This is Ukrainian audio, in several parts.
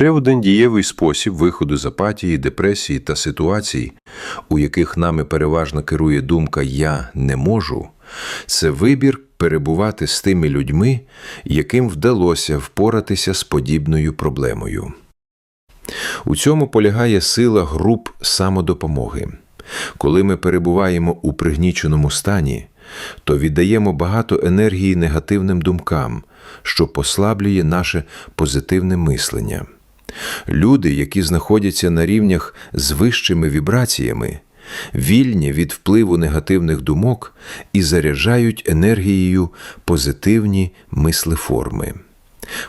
Ще один дієвий спосіб виходу з апатії, депресії та ситуацій, у яких нами переважно керує думка Я не можу, це вибір перебувати з тими людьми, яким вдалося впоратися з подібною проблемою. У цьому полягає сила груп самодопомоги. Коли ми перебуваємо у пригніченому стані, то віддаємо багато енергії негативним думкам, що послаблює наше позитивне мислення. Люди, які знаходяться на рівнях з вищими вібраціями, вільні від впливу негативних думок і заряджають енергією позитивні мислеформи.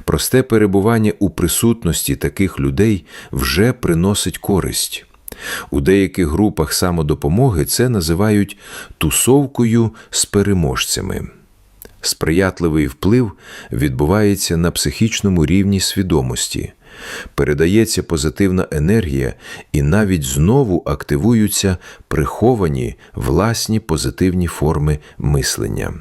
Просте перебування у присутності таких людей вже приносить користь. У деяких групах самодопомоги це називають тусовкою з переможцями. Сприятливий вплив відбувається на психічному рівні свідомості, передається позитивна енергія і навіть знову активуються приховані власні позитивні форми мислення.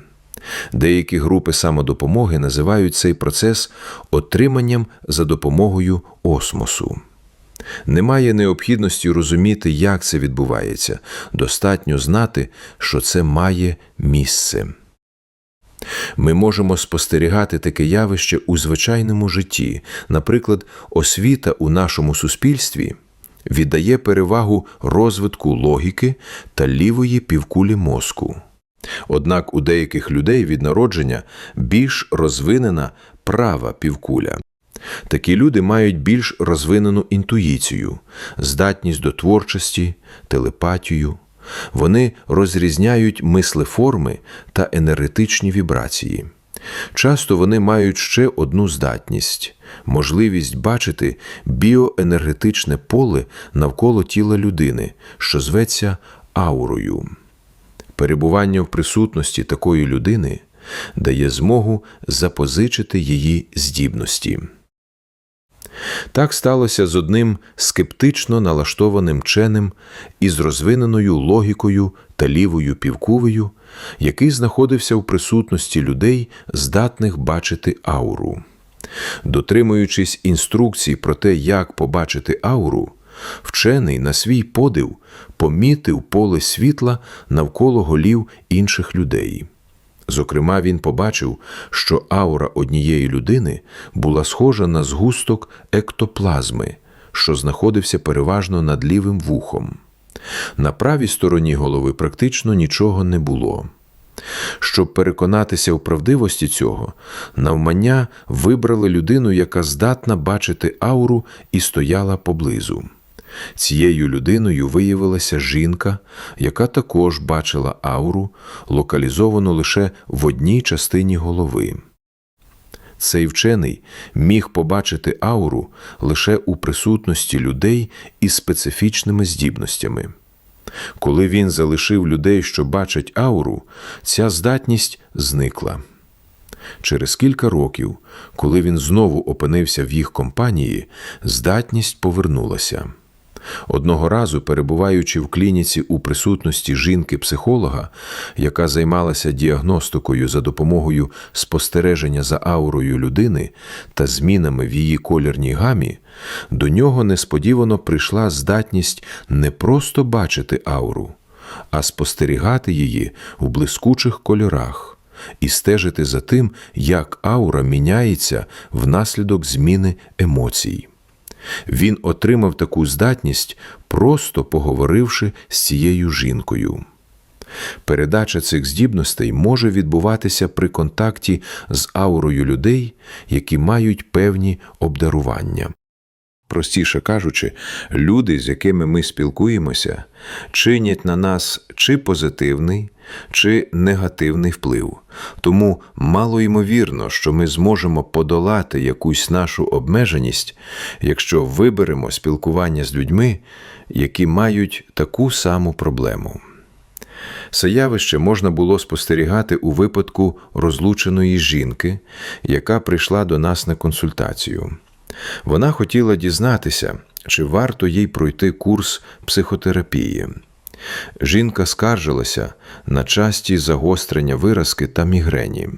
Деякі групи самодопомоги називають цей процес отриманням за допомогою осмосу. Немає необхідності розуміти, як це відбувається, достатньо знати, що це має місце. Ми можемо спостерігати таке явище у звичайному житті. Наприклад, освіта у нашому суспільстві віддає перевагу розвитку логіки та лівої півкулі мозку. Однак у деяких людей від народження більш розвинена права півкуля. Такі люди мають більш розвинену інтуїцію, здатність до творчості, телепатію. Вони розрізняють мислеформи та енергетичні вібрації. Часто вони мають ще одну здатність можливість бачити біоенергетичне поле навколо тіла людини, що зветься аурою. Перебування в присутності такої людини дає змогу запозичити її здібності. Так сталося з одним скептично налаштованим вченим із розвиненою логікою та лівою півкулею, який знаходився в присутності людей, здатних бачити ауру. Дотримуючись інструкцій про те, як побачити ауру, вчений на свій подив помітив поле світла навколо голів інших людей. Зокрема, він побачив, що аура однієї людини була схожа на згусток ектоплазми, що знаходився переважно над лівим вухом. На правій стороні голови практично нічого не було. Щоб переконатися в правдивості цього, навмання вибрали людину, яка здатна бачити ауру і стояла поблизу. Цією людиною виявилася жінка, яка також бачила ауру, локалізовану лише в одній частині голови. Цей вчений міг побачити ауру лише у присутності людей із специфічними здібностями. Коли він залишив людей, що бачать ауру, ця здатність зникла. Через кілька років, коли він знову опинився в їх компанії, здатність повернулася. Одного разу, перебуваючи в клініці у присутності жінки-психолога, яка займалася діагностикою за допомогою спостереження за аурою людини та змінами в її колірній гамі, до нього несподівано прийшла здатність не просто бачити ауру, а спостерігати її у блискучих кольорах. І стежити за тим, як аура міняється внаслідок зміни емоцій. Він отримав таку здатність, просто поговоривши з цією жінкою. Передача цих здібностей може відбуватися при контакті з аурою людей, які мають певні обдарування. Простіше кажучи, люди, з якими ми спілкуємося, чинять на нас чи позитивний, чи негативний вплив. Тому мало ймовірно, що ми зможемо подолати якусь нашу обмеженість, якщо виберемо спілкування з людьми, які мають таку саму проблему. Це явище можна було спостерігати у випадку розлученої жінки, яка прийшла до нас на консультацію. Вона хотіла дізнатися, чи варто їй пройти курс психотерапії. Жінка скаржилася на часті загострення виразки та мігрені.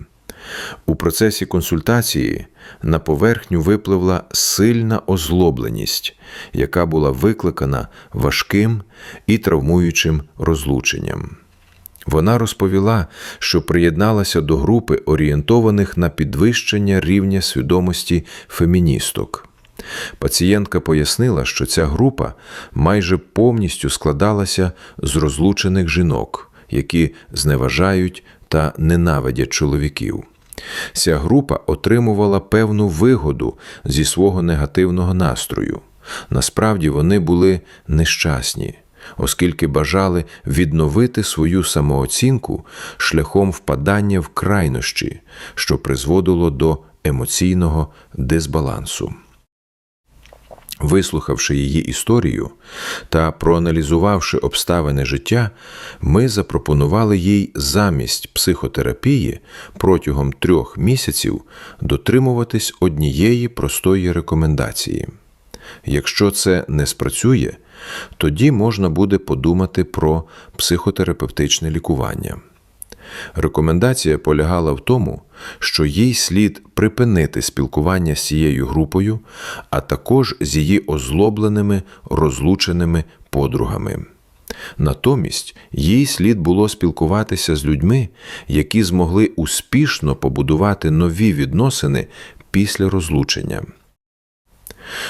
У процесі консультації на поверхню випливла сильна озлобленість, яка була викликана важким і травмуючим розлученням. Вона розповіла, що приєдналася до групи орієнтованих на підвищення рівня свідомості феміністок. Пацієнтка пояснила, що ця група майже повністю складалася з розлучених жінок, які зневажають та ненавидять чоловіків. Ця група отримувала певну вигоду зі свого негативного настрою. Насправді вони були нещасні, оскільки бажали відновити свою самооцінку шляхом впадання в крайнощі, що призводило до емоційного дисбалансу. Вислухавши її історію та проаналізувавши обставини життя, ми запропонували їй замість психотерапії протягом трьох місяців дотримуватись однієї простої рекомендації. Якщо це не спрацює, тоді можна буде подумати про психотерапевтичне лікування. Рекомендація полягала в тому, що їй слід припинити спілкування з цією групою, а також з її озлобленими, розлученими подругами. Натомість їй слід було спілкуватися з людьми, які змогли успішно побудувати нові відносини після розлучення.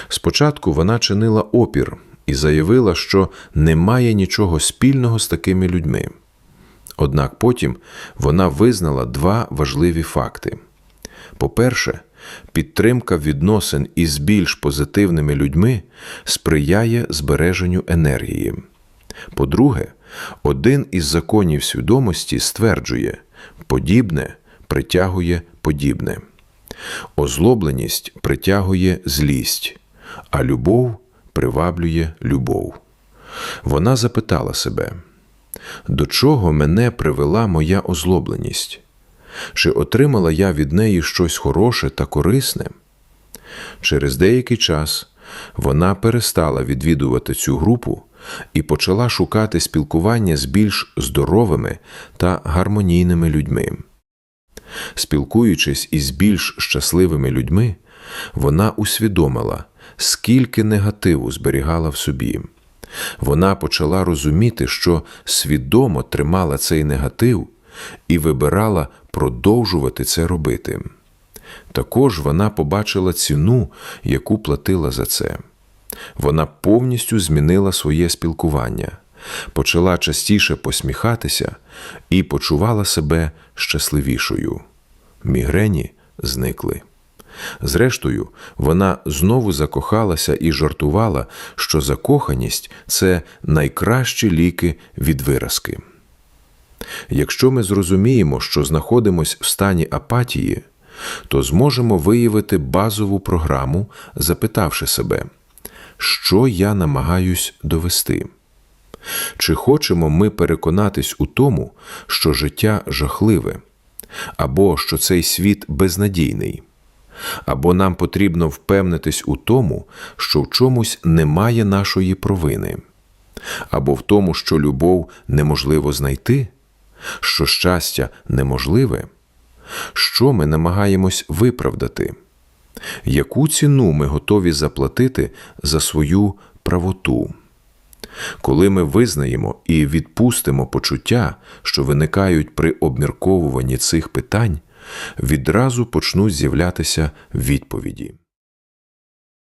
Спочатку вона чинила опір і заявила, що не має нічого спільного з такими людьми. Однак потім вона визнала два важливі факти: по-перше, підтримка відносин із більш позитивними людьми сприяє збереженню енергії. По-друге, один із законів свідомості стверджує, подібне притягує подібне. Озлобленість притягує злість, а любов приваблює любов. Вона запитала себе, до чого мене привела моя озлобленість? Чи отримала я від неї щось хороше та корисне? Через деякий час вона перестала відвідувати цю групу і почала шукати спілкування з більш здоровими та гармонійними людьми. Спілкуючись із більш щасливими людьми, вона усвідомила, скільки негативу зберігала в собі. Вона почала розуміти, що свідомо тримала цей негатив і вибирала продовжувати це робити. Також вона побачила ціну, яку платила за це. Вона повністю змінила своє спілкування, почала частіше посміхатися і почувала себе щасливішою. Мігрені зникли. Зрештою, вона знову закохалася і жартувала, що закоханість це найкращі ліки від виразки. Якщо ми зрозуміємо, що знаходимось в стані апатії, то зможемо виявити базову програму, запитавши себе, що я намагаюсь довести. Чи хочемо ми переконатись у тому, що життя жахливе, або що цей світ безнадійний? або нам потрібно впевнитись у тому, що в чомусь немає нашої провини, або в тому, що любов неможливо знайти, що щастя неможливе, що ми намагаємось виправдати, яку ціну ми готові заплатити за свою правоту. Коли ми визнаємо і відпустимо почуття, що виникають при обмірковуванні цих питань, відразу почнуть з'являтися відповіді.